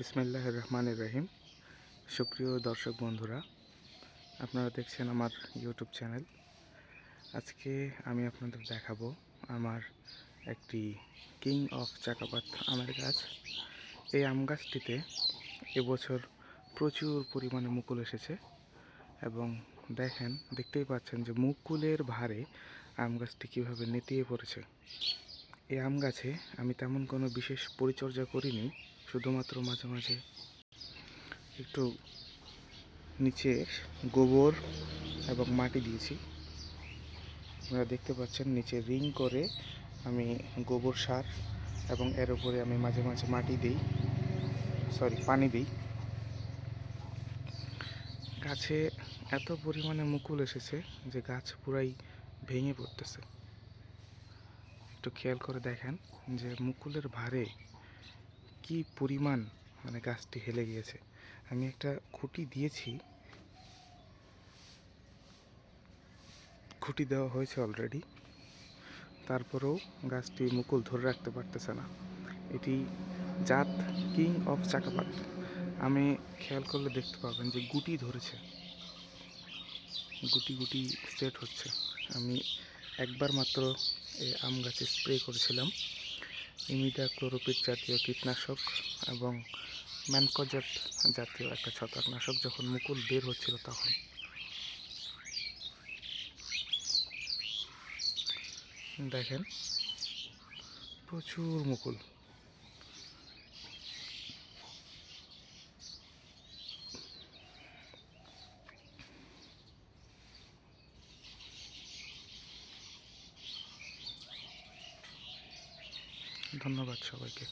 বিসমিল্লাহ রহমান রহিম। সুপ্রিয় দর্শক বন্ধুরা, আপনারা দেখছেন আমার ইউটিউব চ্যানেল। আজকে আমি আপনাদের দেখাবো আমার একটি কিং অফ চাকাপাত আমের গাছ। এই আম গাছটিতে এবছর প্রচুর পরিমাণে মুকুল এসেছে এবং দেখেন, দেখতেই পাচ্ছেন যে মুকুলের ভারে আম গাছটি কীভাবে নেতিয়ে পড়েছে। এই আম গাছে আমি তেমন কোনো বিশেষ পরিচর্যা করিনি শুধুমাত্র মাঝে মাঝে একটু নিচে গোবর এবং মাটি দিয়েছি। আপনারা দেখতে পাচ্ছেন, নিচে রিং করে আমি গোবর সার এবং এর উপরে আমি মাঝে মাঝে মাটি দিই। সরি পানি দিই। গাছে এত পরিমাণে মুকুল এসেছে যে গাছ পুরাই ভেঙে পড়তেছে। একটু খেয়াল করে দেখেন যে মুকুলের ভারে কি পরিমাণ মানে গাছটি হেলে গিয়েছে? আমি একটা খুঁটি দিয়েছি। খুঁটি দেওয়া হয়েছে অলরেডি তারপরেও গাছটি মুকুল ধরে রাখতে পারতেছে না। এটি জাত কিং অফ চাকাপাত। আমি খেয়াল করলে দেখতে পাবেন যে গুটি ধরেছে। গুটি গুটি সেট হচ্ছে। আমি একবার মাত্র এই আম গাছে স্প্রে করেছিলাম। ইমিডা ক্লোরোপিড জাতীয় কীটনাশক এবং ম্যানকোজেট জাতীয় একটা ছত্রাকনাশক যখন মুকুল বের হচ্ছিল তখন। দেখেন, প্রচুর মুকুল। ধন্যবাদ সবাইকে।